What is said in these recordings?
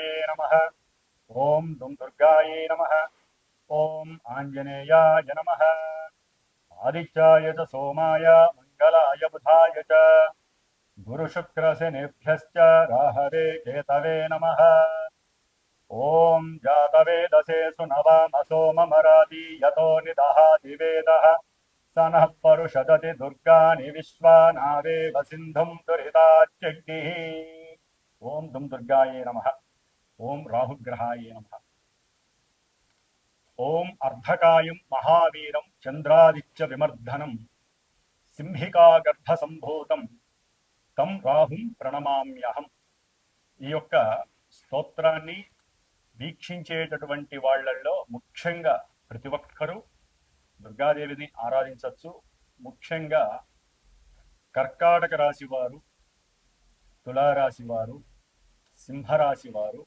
दुर्गायै नमः। ॐ दुं दुर्गायै नमः। ॐ आञ्जनेयाय नमः। आदित्याय च सोमाय मङ्गलाय बुधाय च। गुरुशुक्रशनिभ्यश्च राहवे केतवे नमः। ॐ जातवेदसे सुनवामसो ममराति यतो निदहाति वेदः। स नः परुषदति दुर्गाणि विश्वानावेव सिन्धुं दुरिताच्चग्निः ॐ दुं दुर्गायै नमः। ఓం రాహుగ్రహాయ నమ. ఓం అర్ధకాయం మహావీరం చంద్రాదిత్య విమర్ధనం. సింహికాగర్భసంభూతం. తం రాహుం ప్రణమామ్యహం. ఈ యొక్క స్తోత్రాన్ని వీక్షించేటటువంటి వాళ్ళల్లో ముఖ్యంగా ప్రతి ఒక్కరూ దుర్గాదేవిని ఆరాధించవచ్చు ముఖ్యంగా కర్కాటక రాశి వారు తులారాశి వారు సింహరాశి వారు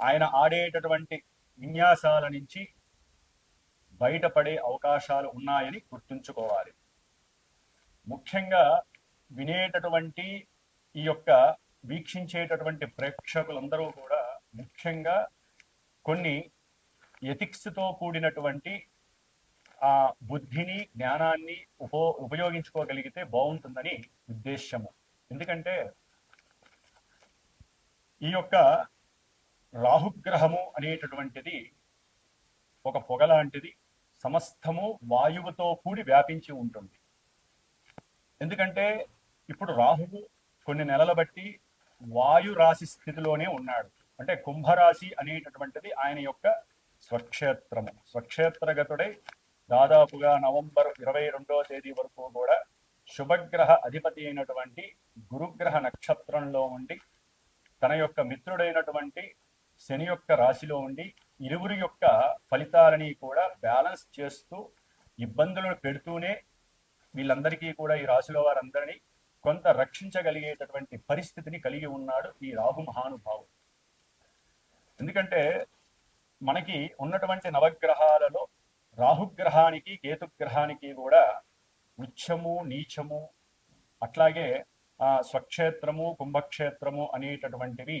ఆయన ఆడేటటువంటి విన్యాసాల నుంచి బయటపడే అవకాశాలు ఉన్నాయని గుర్తుంచుకోవాలి. ముఖ్యంగా వినేటటువంటి ఈ యొక్క వీక్షించేటటువంటి ప్రేక్షకులందరూ కూడా ముఖ్యంగా కొన్ని ఎథిక్స్తో కూడినటువంటి ఆ బుద్ధిని జ్ఞానాన్ని ఉపో ఉపయోగించుకోగలిగితే బాగుంటుందని ఉద్దేశము ఎందుకంటే ఈ యొక్క రాహుగ్రహము అనేటటువంటిది ఒక పొగ లాంటిది సమస్తము వాయువుతో కూడి వ్యాపించి ఉంటుంది. ఎందుకంటే ఇప్పుడు రాహువు కొన్ని నెలల బట్టి వాయు రాశి స్థితిలోనే ఉన్నాడు. అంటే కుంభరాశి అనేటటువంటిది ఆయన యొక్క స్వక్షేత్రము. స్వక్షేత్రగతుడై దాదాపుగా నవంబర్ ఇరవై రెండవ తేదీ వరకు కూడా శుభగ్రహ అధిపతి అయినటువంటి గురుగ్రహ నక్షత్రంలో ఉండి తన యొక్క మిత్రుడైనటువంటి శని యొక్క రాశిలో ఉండి ఇరువురి యొక్క ఫలితాలని కూడా బ్యాలెన్స్ చేస్తూ ఇబ్బందులను పెడుతూనే వీళ్ళందరికీ కూడా ఈ రాశిలో వారందరినీ కొంత రక్షించగలిగేటటువంటి పరిస్థితిని కలిగి ఉన్నాడు ఈ రాహు మహానుభావుడు. ఎందుకంటే మనకి ఉన్నటువంటి నవగ్రహాలలో రాహుగ్రహానికి కేతుగ్రహానికి కూడా ఉచ్చము నీచము అట్లాగే ఆ స్వక్షేత్రము కుంభక్షేత్రము అనేటటువంటివి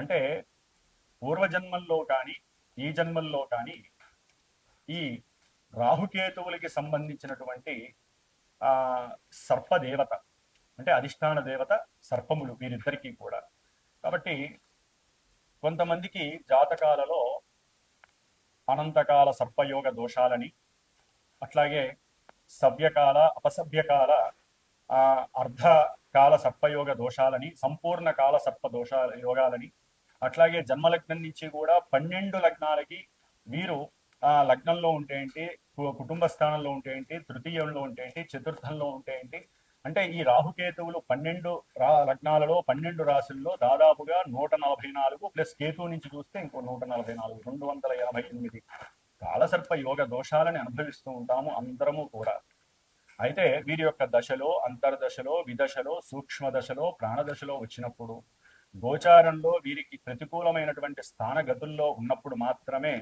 అంటే పూర్వజన్మల్లో కానీ ఈ జన్మల్లో కానీ ఈ రాహుకేతువులకి సంబంధించినటువంటి ఆ సర్పదేవత అంటే అధిష్టాన దేవత సర్పములు వీరిద్దరికీ కూడా. కాబట్టి కొంతమందికి జాతకాలలో అనంతకాల సర్పయోగ దోషాలని అట్లాగే సవ్యకాల అపసభ్యకాల ఆ అర్ధకాల సర్పయోగ దోషాలని సంపూర్ణ కాల సర్ప దోష యోగాలని అట్లాగే జన్మ లగ్నం నుంచి కూడా పన్నెండు లగ్నాలకి వీరు ఆ లగ్నంలో ఉంటే ఏంటి కుటుంబ స్థానంలో ఉంటే ఏంటి తృతీయంలో ఉంటే ఏంటి చతుర్థంలో ఉంటే ఏంటి అంటే ఈ రాహుకేతువులు పన్నెండు రా లగ్నాలలో పన్నెండు రాశుల్లో దాదాపుగా నూట నలభై నాలుగు ప్లస్ కేతువు నుంచి చూస్తే ఇంకో నూట నలభై నాలుగు రెండు వందల ఎనభై ఎనిమిది కాలసర్ప యోగ దోషాలని అనుభవిస్తూ ఉంటాము అందరము కూడా. అయితే వీరి యొక్క దశలో అంతర్దశలో విదశలో సూక్ష్మ దశలో ప్రాణదశలో వచ్చినప్పుడు గోచారంలో వీరికి ప్రతికూలమైనటువంటి స్థానగతుల్లో ఉన్నప్పుడు మాత్రమే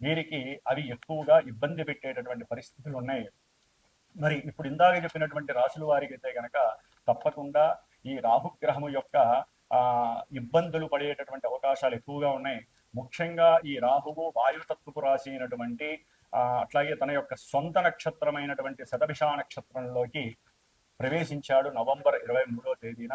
వీరికి అవి ఎక్కువగా ఇబ్బంది పెట్టేటటువంటి పరిస్థితులు ఉన్నాయి. మరి ఇప్పుడు ఇందాక చెప్పినటువంటి రాశుల వారికి అయితే గనక తప్పకుండా ఈ రాహుగ్రహము యొక్క ఆ ఇబ్బందులు పడేటటువంటి అవకాశాలు ఎక్కువగా ఉన్నాయి. ముఖ్యంగా ఈ రాహువు వాయుతత్వపు రాశి అయినటువంటి అట్లాగే తన యొక్క సొంత నక్షత్రమైనటువంటి శతభిష నక్షత్రంలోకి ప్రవేశించాడు నవంబర్ ఇరవై మూడో తేదీన.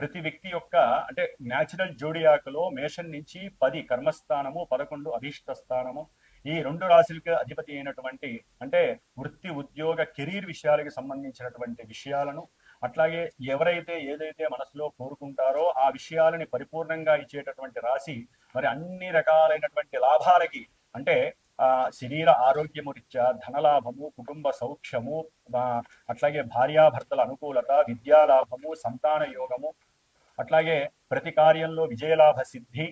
ప్రతి వ్యక్తి యొక్క అంటే న్యాచురల్ జోడియాకలో మేషం నుంచి పది కర్మస్థానము పదకొండు అభీష్ట స్థానము. ఈ రెండు రాశులకి అధిపతి అయినటువంటి అంటే వృత్తి ఉద్యోగ కెరీర్ విషయాలకి సంబంధించినటువంటి విషయాలను అట్లాగే ఎవరైతే ఏదైతే మనసులో కోరుకుంటారో ఆ విషయాలని పరిపూర్ణంగా ఇచ్చేటటువంటి రాశి మరి అన్ని రకాలైనటువంటి లాభాలకి అంటే ఆ శరీర ఆరోగ్యము రీత్యా ధనలాభము కుటుంబ సౌఖ్యము అట్లాగే భార్యాభర్తల అనుకూలత విద్యాలాభము సంతాన యోగము అట్లాగే ప్రతి కార్యంలో విజయలాభ సిద్ధి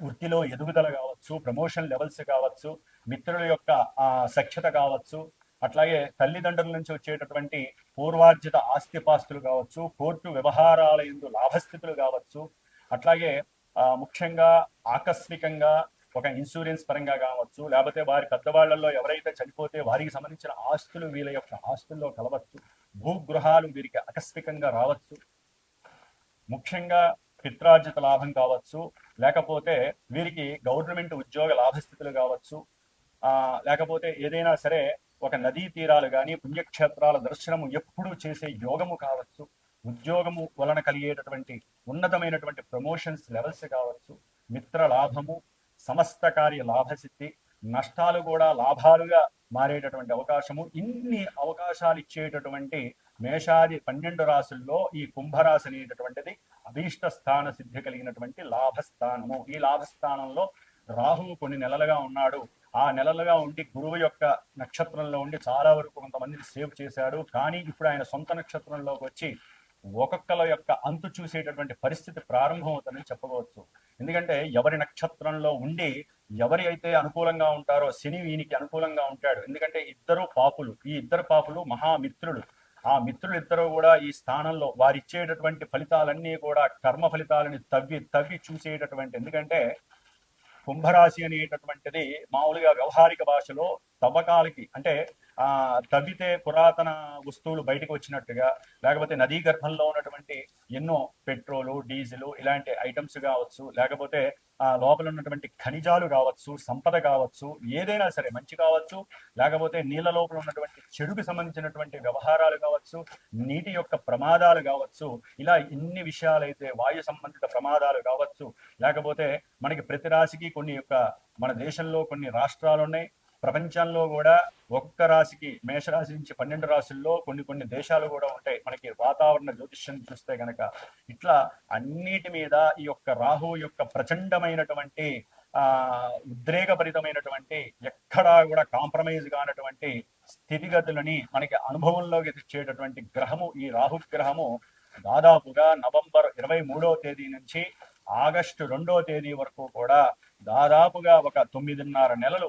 వృత్తిలో ఎదుగుదల కావచ్చు ప్రమోషన్ లెవెల్స్ కావచ్చు మిత్రుల యొక్క సఖ్యత కావచ్చు అట్లాగే తల్లిదండ్రుల నుంచి వచ్చేటటువంటి పూర్వార్జిత ఆస్తిపాస్తులు కావచ్చు కోర్టు వ్యవహారాల ఎందు లాభస్థితులు కావచ్చు అట్లాగే ముఖ్యంగా ఆకస్మికంగా ఒక ఇన్సూరెన్స్ పరంగా కావచ్చు లేకపోతే వారి పెద్దవాళ్ళలో ఎవరైతే చనిపోతే వారికి సంబంధించిన ఆస్తులు వీళ్ళ యొక్క ఆస్తుల్లో కలవచ్చు భూగృహాలు వీరికి ఆకస్మికంగా రావచ్చు ముఖ్యంగా పిత్రార్జిత లాభం కావచ్చు లేకపోతే వీరికి గవర్నమెంట్ ఉద్యోగ లాభస్థితులు కావచ్చు లేకపోతే ఏదైనా సరే ఒక నదీ తీరాలు కానీ పుణ్యక్షేత్రాల దర్శనము ఎప్పుడూ చేసే యోగము కావచ్చు. ఉద్యోగము వలన కలిగేటటువంటి ఉన్నతమైనటువంటి ప్రమోషన్స్ లెవెల్స్ కావచ్చు. మిత్ర లాభము సమస్త కార్య లాభసిద్ధి నష్టాలు కూడా లాభాలుగా మారేటటువంటి అవకాశము. ఇన్ని అవకాశాలు ఇచ్చేటటువంటి మేషాది పన్నెండు రాశుల్లో ఈ కుంభరాశి అనేటటువంటిది అభీష్ట స్థాన సిద్ధి కలిగినటువంటి లాభస్థానము. ఈ లాభస్థానంలో రాహువు కొన్ని నెలలుగా ఉన్నాడు. ఆ నెలలుగా ఉండి గురువు యొక్క నక్షత్రంలో ఉండి చాలా వరకు కొంతమందిని సేవ్ చేశాడు. కానీ ఇప్పుడు ఆయన సొంత నక్షత్రంలోకి వచ్చి ఒక్కొక్కల యొక్క అంతు చూసేటటువంటి పరిస్థితి ప్రారంభమవుతుందని చెప్పవచ్చు. ఎందుకంటే ఎవరి నక్షత్రంలో ఉండి ఎవరి అయితే అనుకూలంగా ఉంటారో శని వీనికి అనుకూలంగా ఉంటాడు. ఎందుకంటే ఇద్దరు పాపులు ఈ ఇద్దరు పాపులు మహామిత్రులు. ఆ మిత్రులు ఇద్దరు కూడా ఈ స్థానంలో వారిచ్చేటటువంటి ఫలితాలన్నీ కూడా కర్మ ఫలితాలని తవ్వి తవ్వి చూసేటటువంటి ఎందుకంటే కుంభరాశి అనేటటువంటిది మామూలుగా వ్యవహారిక భాషలో తవ్వకాలకి అంటే తవ్వితే పురాతన వస్తువులు బయటకు వచ్చినట్టుగా లేకపోతే నదీ గర్భంలో ఉన్నటువంటి ఎన్నో పెట్రోలు డీజిల్ ఇలాంటి ఐటమ్స్ కావచ్చు లేకపోతే ఆ లోపల ఉన్నటువంటి ఖనిజాలు కావచ్చు సంపద కావచ్చు ఏదైనా సరే మంచి కావచ్చు లేకపోతే నీళ్ళ లోపల ఉన్నటువంటి చెడుకు సంబంధించినటువంటి వ్యవహారాలు కావచ్చు నీటి యొక్క ప్రమాదాలు కావచ్చు ఇలా ఇన్ని విషయాలైతే వాయు సంబంధిత ప్రమాదాలు కావచ్చు లేకపోతే మనకి ప్రతి రాశికి కొన్ని యొక్క మన దేశంలో కొన్ని రాష్ట్రాలు ఉన్నాయి ప్రపంచంలో కూడా ఒక్క రాశికి మేషరాశి నుంచి పన్నెండు రాశుల్లో కొన్ని కొన్ని దేశాలు కూడా ఉంటాయి. మనకి వాతావరణ జ్యోతిష్యం చూస్తే గనక ఇట్లా అన్నిటి మీద ఈ యొక్క రాహు యొక్క ప్రచండమైనటువంటి ఆ ఉద్రేకభరితమైనటువంటి ఎక్కడా కూడా కాంప్రమైజ్ కానటువంటి స్థితిగతులని మనకి అనుభవంలోకి తెచ్చేటటువంటి గ్రహము ఈ రాహుగ్రహము దాదాపుగా నవంబర్ ఇరవై మూడో తేదీ నుంచి ఆగస్టు రెండో తేదీ వరకు కూడా దాదాపుగా ఒక తొమ్మిదిన్నర నెలలు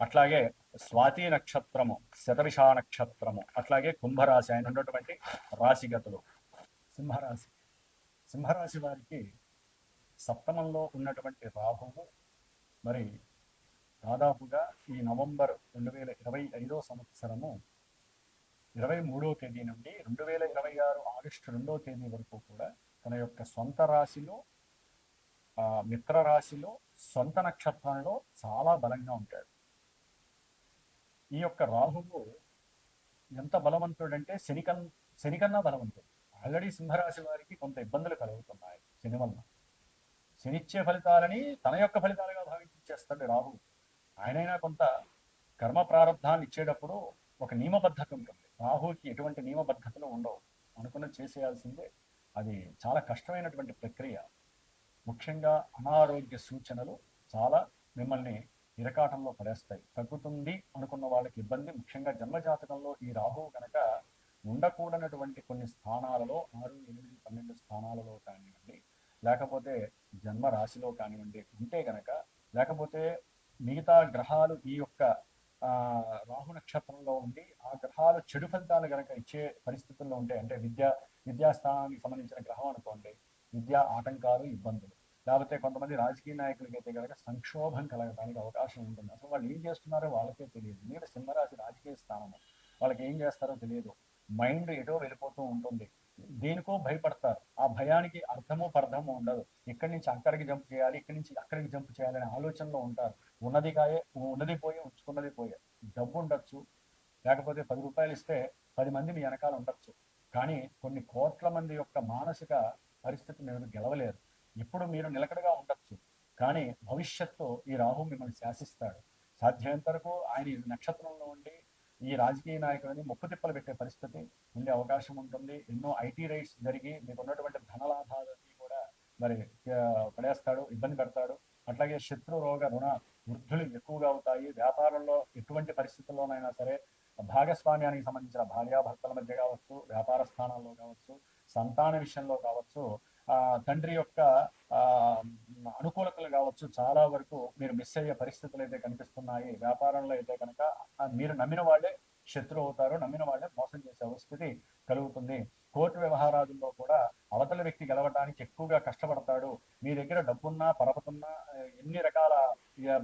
అట్లాగే స్వాతి నక్షత్రము శతవిష నక్షత్రము అట్లాగే కుంభరాశి ఆయన ఉన్నటువంటి రాశిగతులు. సింహరాశి. సింహరాశి వారికి సప్తమంలో ఉన్నటువంటి రాహువు మరి దాదాపుగా ఈ నవంబర్ రెండు వేల ఇరవై ఐదో సంవత్సరము ఇరవై మూడో తేదీ నుండి రెండు వేల ఇరవై ఆరు ఆగస్టు రెండో తేదీ వరకు కూడా తన యొక్క సొంత రాశిలో మిత్ర రాశిలో సొంత నక్షత్రంలో చాలా బలంగా ఉంటాడు. ఈ యొక్క రాహువు ఎంత బలవంతుడంటే శనికన్ శనికన్నా బలవంతుడు. ఆల్రెడీ సింహరాశి వారికి కొంత ఇబ్బందులు కలుగుతున్నాయి శని వలన శనిచ్చే ఫలితాలని తన యొక్క ఫలితాలుగా భావించి చేస్తాడు రాహు. ఆయనైనా కొంత కర్మ ప్రారంధాన్ని ఇచ్చేటప్పుడు ఒక నియమబద్ధత ఉంటుంది. రాహుకి ఎటువంటి నియమబద్ధతలు ఉండవు. అనుకున్న చేసేయాల్సిందే. అది చాలా కష్టమైనటువంటి ప్రక్రియ. ముఖ్యంగా అనారోగ్య సూచనలు చాలా మిమ్మల్ని ఇరకాటంలో పడేస్తాయి. తగ్గుతుంది అనుకున్న వాళ్ళకి ఇబ్బంది. ముఖ్యంగా జన్మజాతకంలో ఈ రాహువు కనుక ఉండకూడనటువంటి కొన్ని స్థానాలలో ఆరు ఎనిమిది పన్నెండు స్థానాలలో కానివ్వండి లేకపోతే జన్మ రాశిలో కానివ్వండి ఉంటే గనక లేకపోతే మిగతా గ్రహాలు ఈ యొక్క ఆ, రాహు నక్షత్రంలో ఉండి ఆ గ్రహాలు చెడు ఫలితాలు గనక ఇచ్చే పరిస్థితుల్లో ఉంటే అంటే విద్యా విద్యాస్థానానికి సంబంధించిన గ్రహం అనుకోండి విద్యా ఆటంకాలు ఇబ్బందులు. లేకపోతే కొంతమంది రాజకీయ నాయకులకి అయితే కనుక సంక్షోభం కలగడానికి అవకాశం ఉంటుంది. అసలు వాళ్ళు ఏం చేస్తున్నారో వాళ్ళకే తెలియదు. ఎందుకంటే సింహరాశి రాజకీయ స్థానము. వాళ్ళకి ఏం చేస్తారో తెలియదు. మైండ్ ఎటో వెళ్ళిపోతూ ఉంటుంది. దేనికో భయపడతారు. ఆ భయానికి అర్థము పర్థము ఉండదు. ఇక్కడి నుంచి అక్కడికి జంప్ చేయాలి ఇక్కడి నుంచి అక్కడికి జంప్ చేయాలనే ఆలోచనలో ఉంటారు. ఉన్నది కాయే ఉన్నది పోయి ఉంచుకున్నది పోయే. డబ్బు ఉండొచ్చు. లేకపోతే పది రూపాయలు ఇస్తే పది మంది మీ వెనకాల ఉండొచ్చు. కానీ కొన్ని కోట్ల మంది యొక్క మానసిక పరిస్థితి మీరు గెలవలేరు. ఇప్పుడు మీరు నిలకడగా ఉండొచ్చు. కానీ భవిష్యత్తు ఈ రాహు మిమ్మల్ని శాసిస్తాడు. సాధ్యమైనంత వరకు ఆయన ఈ నక్షత్రంలో ఉండి ఈ రాజకీయ నాయకులని ముప్పు తిప్పలు పెట్టే పరిస్థితి ఉండే అవకాశం ఉంటుంది. ఎన్నో ఐటీ రైట్స్ జరిగి మీకు ఉన్నటువంటి ధనలాభాలన్నీ కూడా మరి పడేస్తాడు ఇబ్బంది పెడతాడు. అట్లాగే శత్రు రోగ రుణ వృద్ధులు ఎక్కువగా అవుతాయి. వ్యాపారంలో ఎటువంటి పరిస్థితుల్లోనైనా సరే భాగస్వామ్యానికి సంబంధించిన భార్యాభర్తల మధ్య కావచ్చు వ్యాపార స్థానాల్లో కావచ్చు సంతాన విషయంలో కావచ్చు తండ్రి యొక్క ఆ అనుకూలతలు కావచ్చు చాలా వరకు మీరు మిస్ అయ్యే పరిస్థితులు అయితే కనిపిస్తున్నాయి. వ్యాపారంలో అయితే కనుక మీరు నమ్మిన వాళ్ళే శత్రు అవుతారు నమ్మిన వాళ్ళే మోసం చేసే పరిస్థితి కలుగుతుంది. కోర్టు వ్యవహారాదుల్లో కూడా అవతల వ్యక్తి గెలవడానికి ఎక్కువగా కష్టపడతాడు. మీ దగ్గర డబ్బున్నా పరపతున్నా ఎన్ని రకాల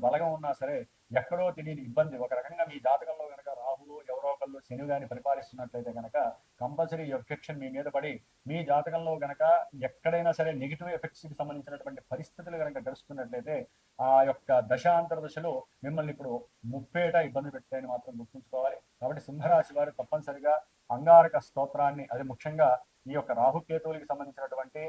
బలగం ఉన్నా సరే ఎక్కడో తెలియని ఇబ్బంది. ఒక రకంగా మీ జాతకంలో కనుక రాహువు ఎవరో ఒకళ్ళు శని గాని పరిపాలిస్తున్నట్లయితే కనుక కంపల్సరీ ఎఫెక్షన్ మీ మీద పడి మీ జాతకంలో గనక ఎక్కడైనా సరే నెగిటివ్ ఎఫెక్ట్స్కి సంబంధించినటువంటి పరిస్థితులు కనుక గడుస్తున్నట్లయితే ఆ యొక్క దశాంతర దశలో మిమ్మల్ని ఇప్పుడు ముప్పేట ఇబ్బంది పెట్టాయని మాత్రం గుర్తుంచుకోవాలి. కాబట్టి సింహరాశి వారు తప్పనిసరిగా అంగారక స్తోత్రాన్ని అది ముఖ్యంగా ఈ యొక్క రాహుకేతువులకి సంబంధించినటువంటి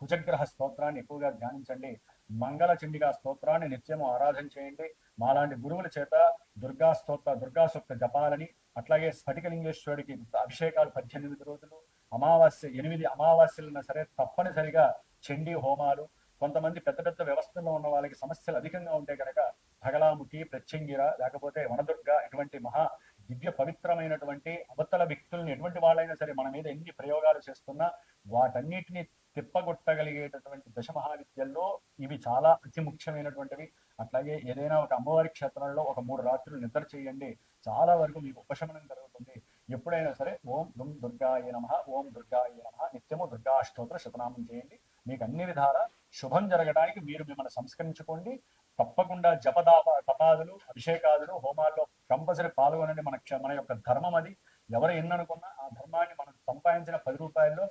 కుజగ్రహ స్తోత్రాన్ని ఎక్కువగా ధ్యానించండి. మంగళ చండిగా స్తోత్రాన్ని నిత్యము ఆరాధన చేయండి. మాలాంటి గురువుల చేత దుర్గా స్తోత్ర దుర్గా సూక్త జపాలని అట్లాగే స్ఫటికలింగేశ్వరుడికి అభిషేకాలు పద్దెనిమిది రోజులు అమావాస్య ఎనిమిది అమావాస్యలున్నా సరే తప్పనిసరిగా చండీ హోమాలు. కొంతమంది పెద్ద పెద్ద వ్యవస్థల్లో ఉన్న వాళ్ళకి సమస్యలు అధికంగా ఉంటే కనుక భగలాముఖి ప్రత్యంగిర లేకపోతే వనదుర్గ ఇటువంటి మహా దివ్య పవిత్రమైనటువంటి అవతల వ్యక్తుల్ని ఎటువంటి వాళ్ళైనా సరే మన మీద ఎన్ని ప్రయోగాలు చేస్తున్నా వాటన్నిటిని తిప్పగొట్టగలిగేటటువంటి దశ మహావిద్యల్లో ఇవి చాలా అతి ముఖ్యమైనటువంటివి. అట్లాగే ఏదైనా ఒక అమ్మవారి క్షేత్రంలో ఒక మూడు రాత్రులు నిద్ర చేయండి. చాలా వరకు మీకు ఉపశమనం కలుగుతుంది. ఎప్పుడైనా సరే ఓం దుమ్ దుర్గాయ నమ ఓం దుర్గాయ నమ నిత్యము దుర్గా అష్టోత్తర శతనామం చేయండి. మీకు అన్ని విధాల శుభం జరగడానికి మీరు మిమ్మల్ని సంస్కరించుకోండి. తప్పకుండా జపదాప తపాదులు అభిషేకాదులు హోమాల్లో కంపల్సరీ పాల్గొనండి. మన మన యొక్క ధర్మం అది. ఎవరు ఎన్ననుకున్నా ఆ ధర్మాన్ని మనం సంపాదించిన పది రూపాయల్లో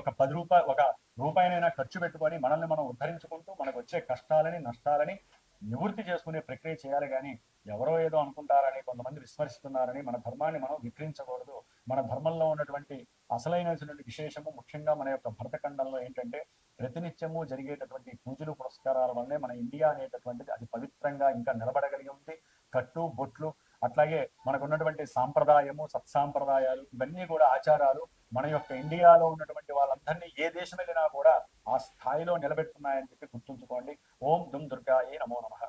ఒక పది రూపాయ ఒక రూపాయనైనా ఖర్చు పెట్టుకొని మనల్ని మనం ఉద్ధరించుకుంటూ మనకు వచ్చే కష్టాలని నష్టాలని నివృత్తి చేసుకునే ప్రక్రియ చేయాలి కానీ ఎవరో ఏదో అనుకుంటారని కొంతమంది విస్మరిస్తున్నారని మన ధర్మాన్ని మనం విక్రించకూడదు మన ధర్మంలో ఉన్నటువంటి అసలైనటువంటి విశేషము ముఖ్యంగా మన యొక్క భరతఖండంలో ఏంటంటే ప్రతినిత్యము జరిగేటటువంటి పూజలు పురస్కారాల వల్లే మన ఇండియా అనేటటువంటిది అది పవిత్రంగా ఇంకా నిలబడగలిగి ఉంది. కట్టు బొట్లు అట్లాగే మనకు ఉన్నటువంటి సాంప్రదాయము సత్సాంప్రదాయాలు ఇవన్నీ కూడా ఆచారాలు మన యొక్క ఇండియాలో ఉన్నటువంటి వాళ్ళందరినీ ఏ దేశం వెళ్ళినా కూడా ఆ స్థాయిలో నిలబెడుతున్నాయని చెప్పి గుర్తుంచుకోండి. ఓం దుమ్ దుర్గాయే నమో నమః.